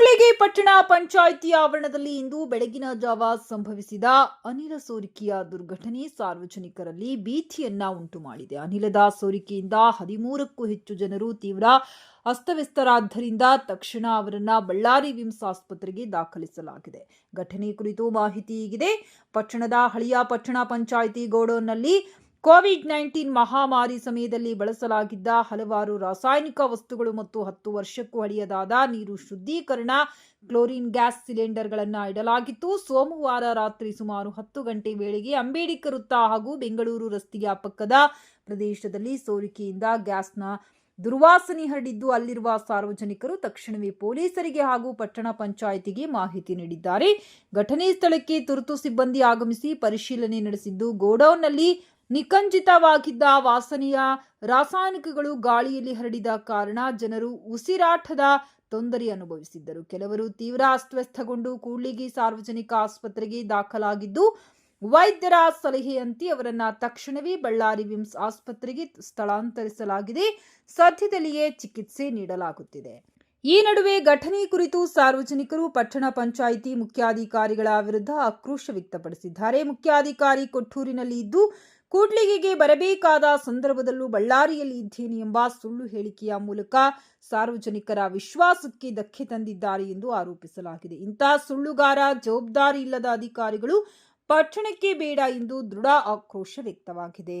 ಕೂಡ್ಲಿಗಿ ಪಟ್ಟಣ ಪಂಚಾಯಿತಿ ಆವರಣದಲ್ಲಿ ಇಂದು ಬೆಳಗಿನ ಜಾವ ಸಂಭವಿಸಿದ ಅನಿಲ ಸೋರಿಕೆಯ ದುರ್ಘಟನೆ ಸಾರ್ವಜನಿಕರಲ್ಲಿ ಭೀತಿಯನ್ನ ಉಂಟು ಮಾಡಿದೆ. ಅನಿಲದ ಸೋರಿಕೆಯಿಂದ ಹದಿಮೂರಕ್ಕೂ ಹೆಚ್ಚು ಜನರು ತೀವ್ರ ಅಸ್ತವ್ಯಸ್ತರಾದ್ದರಿಂದ ತಕ್ಷಣ ಅವರನ್ನ ಬಳ್ಳಾರಿ ವಿಮ್ಸ್ ಆಸ್ಪತ್ರೆಗೆ ದಾಖಲಿಸಲಾಗಿದೆ. ಘಟನೆ ಕುರಿತು ಮಾಹಿತಿ ಈಗಿದೆ ಪಟ್ಟಣದ ಹಳಿಯ ಪಟ್ಟಣ ಪಂಚಾಯಿತಿ ಗೋಡೌನ್ನಲ್ಲಿ ಕೋವಿಡ್ ನೈನ್ಟೀನ್ ಮಹಾಮಾರಿ ಸಮಯದಲ್ಲಿ ಬಳಸಲಾಗಿದ್ದ ಹಲವಾರು ರಾಸಾಯನಿಕ ವಸ್ತುಗಳು ಮತ್ತು ಹತ್ತು ವರ್ಷಕ್ಕೂ ಹಳೆಯದಾದ ನೀರು ಶುದ್ಧೀಕರಣ, ಕ್ಲೋರಿನ್ ಗ್ಯಾಸ್ ಸಿಲಿಂಡರ್ಗಳನ್ನು ಇಡಲಾಗಿತ್ತು. ಸೋಮವಾರ ರಾತ್ರಿ ಸುಮಾರು ಹತ್ತು ಗಂಟೆ ವೇಳೆಗೆ ಅಂಬೇಡ್ಕರ್ ವೃತ್ತ ಹಾಗೂ ಬೆಂಗಳೂರು ರಸ್ತೆಯ ಪಕ್ಕದ ಪ್ರದೇಶದಲ್ಲಿ ಸೋರಿಕೆಯಿಂದ ಗ್ಯಾಸ್ನ ದುರ್ವಾಸನೆ ಹರಡಿದ್ದು, ಅಲ್ಲಿರುವ ಸಾರ್ವಜನಿಕರು ತಕ್ಷಣವೇ ಪೊಲೀಸರಿಗೆ ಹಾಗೂ ಪಟ್ಟಣ ಪಂಚಾಯಿತಿಗೆ ಮಾಹಿತಿ ನೀಡಿದ್ದಾರೆ. ಘಟನೆ ಸ್ಥಳಕ್ಕೆ ತುರ್ತು ಸಿಬ್ಬಂದಿ ಆಗಮಿಸಿ ಪರಿಶೀಲನೆ ನಡೆಸಿದ್ದು, ಗೋಡೌನ್ನಲ್ಲಿ ನಿಕಂಜಿತವಾಗಿದ್ದ ವಾಸನೆಯ ರಾಸಾಯನಿಕಗಳು ಗಾಳಿಯಲ್ಲಿ ಹರಡಿದ ಕಾರಣ ಜನರು ಉಸಿರಾಟದ ತೊಂದರೆ ಅನುಭವಿಸಿದ್ದರು. ಕೆಲವರು ತೀವ್ರ ಅಸ್ವಸ್ಥಗೊಂಡು ಕೂಡ್ಲಿಗಿ ಸಾರ್ವಜನಿಕ ಆಸ್ಪತ್ರೆಗೆ ದಾಖಲಾಗಿದ್ದು, ವೈದ್ಯರ ಸಲಹೆಯಂತೆ ಅವರನ್ನ ತಕ್ಷಣವೇ ಬಳ್ಳಾರಿ ವಿಮ್ಸ್ ಆಸ್ಪತ್ರೆಗೆ ಸ್ಥಳಾಂತರಿಸಲಾಗಿದೆ. ಸದ್ಯದಲ್ಲಿಯೇ ಚಿಕಿತ್ಸೆ ನೀಡಲಾಗುತ್ತಿದೆ. ಈ ನಡುವೆ ಘಟನೆ ಕುರಿತು ಸಾರ್ವಜನಿಕರು ಪಟ್ಟಣ ಪಂಚಾಯಿತಿ ಮುಖ್ಯಾಧಿಕಾರಿಗಳ ವಿರುದ್ಧ ಆಕ್ರೋಶ ವ್ಯಕ್ತಪಡಿಸಿದ್ದಾರೆ. ಮುಖ್ಯಾಧಿಕಾರಿ ಕೊಟ್ಟೂರಿನಲ್ಲಿ ಇದ್ದು ಕೂಡ್ಲಿಗಿಗೆ ಬರಬೇಕಾದ ಸಂದರ್ಭದಲ್ಲೂ ಬಳ್ಳಾರಿಯಲ್ಲಿ ಇದ್ದೇನೆ ಎಂಬ ಸುಳ್ಳು ಹೇಳಿಕೆಯ ಮೂಲಕ ಸಾರ್ವಜನಿಕರ ವಿಶ್ವಾಸಕ್ಕೆ ಧಕ್ಕೆ ತಂದಿದ್ದಾರೆ ಎಂದು ಆರೋಪಿಸಲಾಗಿದೆ. ಇಂಥ ಸುಳ್ಳುಗಾರ ಜವಾಬ್ದಾರಿ ಇಲ್ಲದ ಅಧಿಕಾರಿಗಳು ಪಟ್ಟಣಕ್ಕೆ ಬೇಡ ಎಂದು ದೃಢ ಆಕ್ರೋಶ ವ್ಯಕ್ತವಾಗಿದೆ.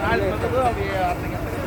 ನಾಳೆ ಬಂದು ಅವ್ರಿಗೆ ಹತ್ತು ಗಂಟೆಗೆ